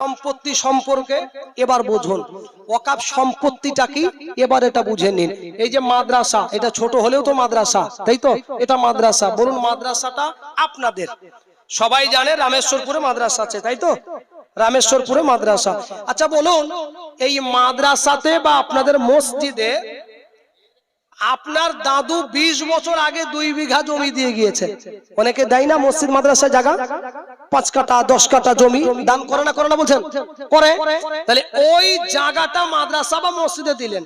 সম্পত্তি সম্পর্কে এবার বুঝুন। ওয়াকাব সম্পত্তিটা কি? এবার এটা বুঝে নিন। এই যে মাদ্রাসা, এটা ছোট হলেও তো মাদ্রাসা, তাই তো? এটা মাদ্রাসা। বলুন মাদ্রাসাটা আপনাদের। সবাই জানে রামেশ্বরপুরে মাদ্রাসা আছে, তাই তো? রামেশ্বরপুরে মাদ্রাসা। আচ্ছা বলুন, এই মাদ্রাসাতে বা আপনাদের মসজিদে আপনার দাদু ২০ বছর আগে দুই বিঘা জমি দিয়ে গিয়েছে। অনেকে দেয় না মসজিদ মাদ্রাসা জায়গা? পাঁচ কাটা দশ কাটা জমি। দান করে না করে না বলছেন? করে? তাহলে ওই জায়গাটা মাদ্রাসা বা মসজিদে দিলেন।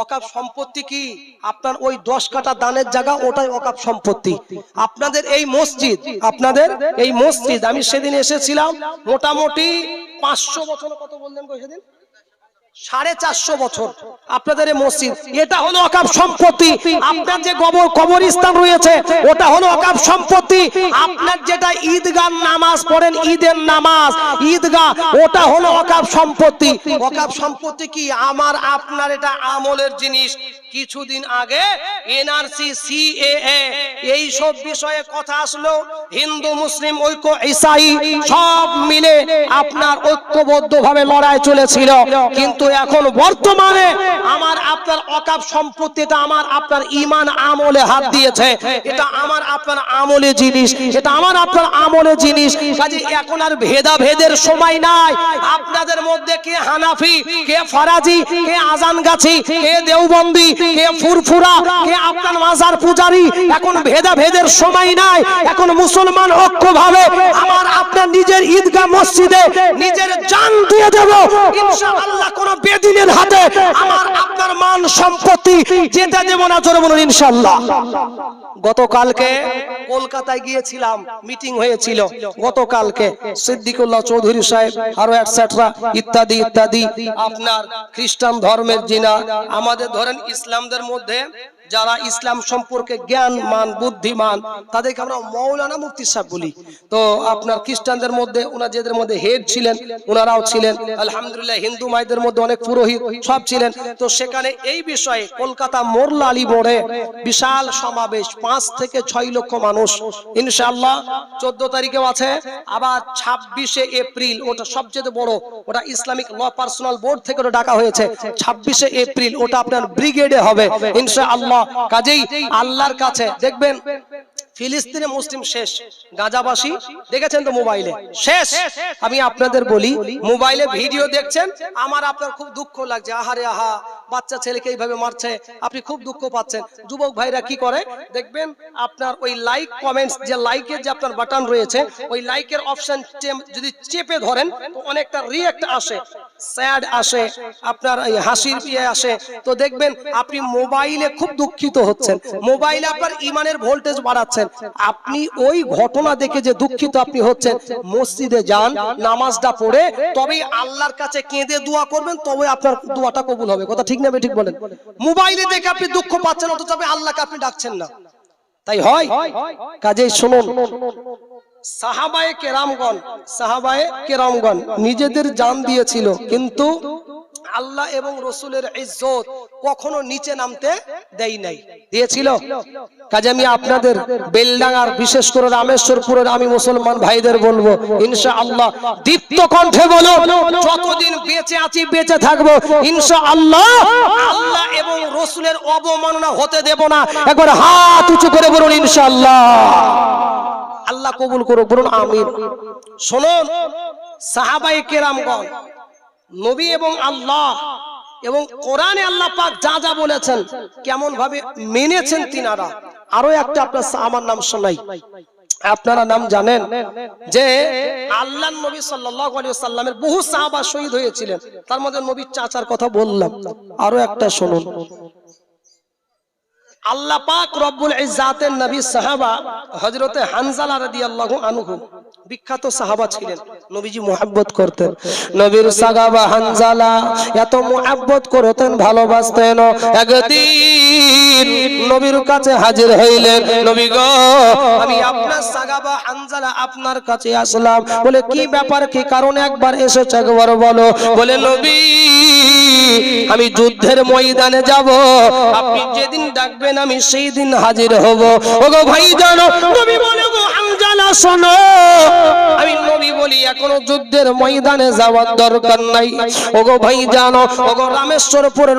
ওকাপ সম্পত্তি কি? আপনার ওই দশ কাটা দানের জায়গা, ওটাই ওকাপ সম্পত্তি। আপনাদের এই মসজিদ, আপনাদের এই মসজিদ, আমি সেদিন এসেছিলাম, মোটামুটি পাঁচশো বছর কত বললেন সেদিন? সাড়ে চারশো বছর আপনাদের মসজিদ। এটা হলো অকাপ সম্পত্তি। আপনার যে কবর কবরস্থান রয়েছে, ওটা হলো অকাপ সম্পত্তি। আপনার যেটা ঈদগাহ নামাজ পড়েন, ঈদের নামাজ, ঈদগাহ, ওটা হলো অকাপ সম্পত্তি। অকাপ সম্পত্তি কি? আমার, আপনার এটা আমলের জিনিস। কিছুদিন আগে এনআরসি, সিএএ, এই সব বিষয়ে কথা আসলো। হিন্দু, মুসলিম, ঐক্য, ইসাই সব মিলে আপনার ঐক্যবদ্ধ ভাবে লড়াই চলেছিল। কিন্তু এখন বর্তমানে আমার আপনার অকাপ সম্পত্তিটা আমার আপনার ইমান আমলে হাত দিয়েছে। এটা আমার আপনার আমলে জিনিস, এটা আমার আপনার আমলে জিনিস। কাজে এখন আর ভেদাভেদের সময় নাই। আপনাদের মধ্যে কে হানাফি, কে ফরাজি, কে আজান গাছি কে দেওবন্দি, কে ফুরফুরা, কে আপনার মাজার পূজারি এখন ভেদাভেদের সময় নাই, এখন মুসলমান আমার আপনার নিজের ঈদগাহ মসজিদে নিজের জান দিয়ে দেব। ইনশাআল্লাহ কোন বেদিনের হাতে আমার আপনার মান সম্পত্তি দেব না, জোরে বলুন ইনশাআল্লাহ। গতকালকে কলকাতায় গিয়েছিলাম, মিটিং হয়েছিল। গতকালকে সিদ্দিকুল্লাহ চৌধুরী সাহেব, আরও একসেট্রা ইত্যাদি ইত্যাদি। আপনার খ্রিস্টান ধর্মের জিনা, আমাদের ধরেন ইসলামদের মধ্যে যারা ইসলাম সম্পর্কে জ্ঞান মান বুদ্ধিমান, তাদেরকে আমরা মৌলানা মুফতি সাহেব বলি। তো আপনার খ্রিস্টানদের মধ্যে ওনার যেদের মধ্যে হেড ছিলেন ওনারাও ছিলেন। আলহামদুলিল্লাহ, হিন্দু মাইদের মধ্যে অনেক পুরোহিত সব ছিলেন। তো সেখানে এই বিষয়ে কলকাতা মোরলা আলী মোড়ে বিশাল সমাবেশ, পাঁচ থেকে ছয় লক্ষ মানুষ। ইনশাআল্লাহ, চোদ্দ তারিখেও আছে। আবার ছাব্বিশে এপ্রিল, ওটা সবচেয়ে বড়, ওটা ইসলামিক ল পার্সোনাল বোর্ড থেকে ওটা ডাকা হয়েছে। ছাব্বিশে এপ্রিল, ওটা আপনার ব্রিগেডে হবে। ইনশাআল্লাহ কাজেই আল্লাহর কাছে। দেখবেন, ফিলিস্তিনে মুসলিম শেষ, গাজাবাসী, দেখেছেন তো মোবাইলে? শেষ। আমি আপনাদের বলি, মোবাইলে ভিডিও দেখছেন, আমার আপনার খুব দুঃখ লাগছে। আহারে, আহা, বাচ্চা ছেলেকে এইভাবে মারছে, আপনি খুব দুঃখ পাচ্ছেন। যুবক ভাইরা কি করে? দেখবেন, আপনার ওই লাইক কমেন্টস যে লাইকের যে আপনার বাটন রয়েছে, ওই লাইকের অপশন যদি চেপে ধরেন অনেকটা রিয়েক্ট আসে। স্যাড আসে, আপনার হাসির ইয়ে আসে। তো দেখবেন, আপনি মোবাইলে খুব দুঃখিত হচ্ছেন। মোবাইলে আপনার ইমানের ভোল্টেজ বাড়াচ্ছেন। আপনি ওই ঘটনা দেখে যে দুঃখিত আপনি হচ্ছেন, মসজিদে যান, নামাজটা পড়ে, তবেই আল্লাহর কাছে কেঁদে দোয়া করবেন তবে আপনার দোয়াটা কবুল হবে। কথা ঠিক না ঠিক বলেন? মোবাইলে দেখে আপনি দুঃখ পাচ্ছেন, অথচ আপনি আল্লাহকে আপনি ডাকছেন না। তাই হয়? কাজেই শুনুন। সাহাবায়ে কেরামগণ সাহাবায়ে কেরামগণ নিজেদের জান দিয়েছিল কিন্তু আল্লাহ এবং রসুলের ইজ্জত কখনো নিচে নামতে দেই নাই। দিয়েছিল? কাজে আমি আপনাদের বেলডাঙ্গার, বিশেষ করে রামেশ্বরপুরের আমি মুসলমান ভাইদের বলব ইনশা আল্লাহ দীপ্ত কণ্ঠে বলো, যতদিন বেঁচে আছি, বেঁচে থাকব ইনশা আল্লাহ আল্লাহ এবং রসুলের অবমাননা হতে দেব না। একবার হাত উঁচু করে বলুন ইনশা আল্লাহ আল্লাহ কবুল করুক, বলুন, আমিন। শুনুন, সাহাবাই কেরামগণ নবী এবং আল্লাহ এবং কোরআনে আল্লাহ পাক যা যা বলেছেন কেমন ভাবে মেনেছেন তিনারা। আরও একটা আপনার আমার নাম শোনাই। আপনারা নাম জানেন যে আল্লাহ নবী সাল্লামের বহু সাহাবা শহীদ হয়েছিলেন। তার মধ্যে নবীর চাচার কথা বললাম। আরও একটা শুনুন। আল্লাহ পাক রব্বুল ইজ্জাতের নবী সাহাবা হযরতে হানজালা রাদিয়াল্লাহু আনহু, বিখ্যাত সাহাবা ছিলেন। নবীজি মুহাব্বত করতেন। নবীর সাহাবা হানজালা এত মুহাব্বত করতেন, ভালোবাসতেন। একদিন নবীর কাছে হাজির হইলেন, নবী গো, আমি আপনার সাহাবা হানজালা আপনার কাছে আসলাম। বলে, কি ব্যাপার, কি কারণে একবার এসেছে একবার বলো। বলে, নবী আমি যুদ্ধের ময়দানে যাব। আপনি যেদিন ডাকবেন, আমি সেই দিন হাজির হব। ওগো ভাই জানো নবী বলে গো হামজালা, শোনো। আমি নবী বলি, এখনও যুদ্ধের ময়দানে যাওয়ার দরকার নাই। ওগো ভাই জানো ওগো রামেশ্বরপুরের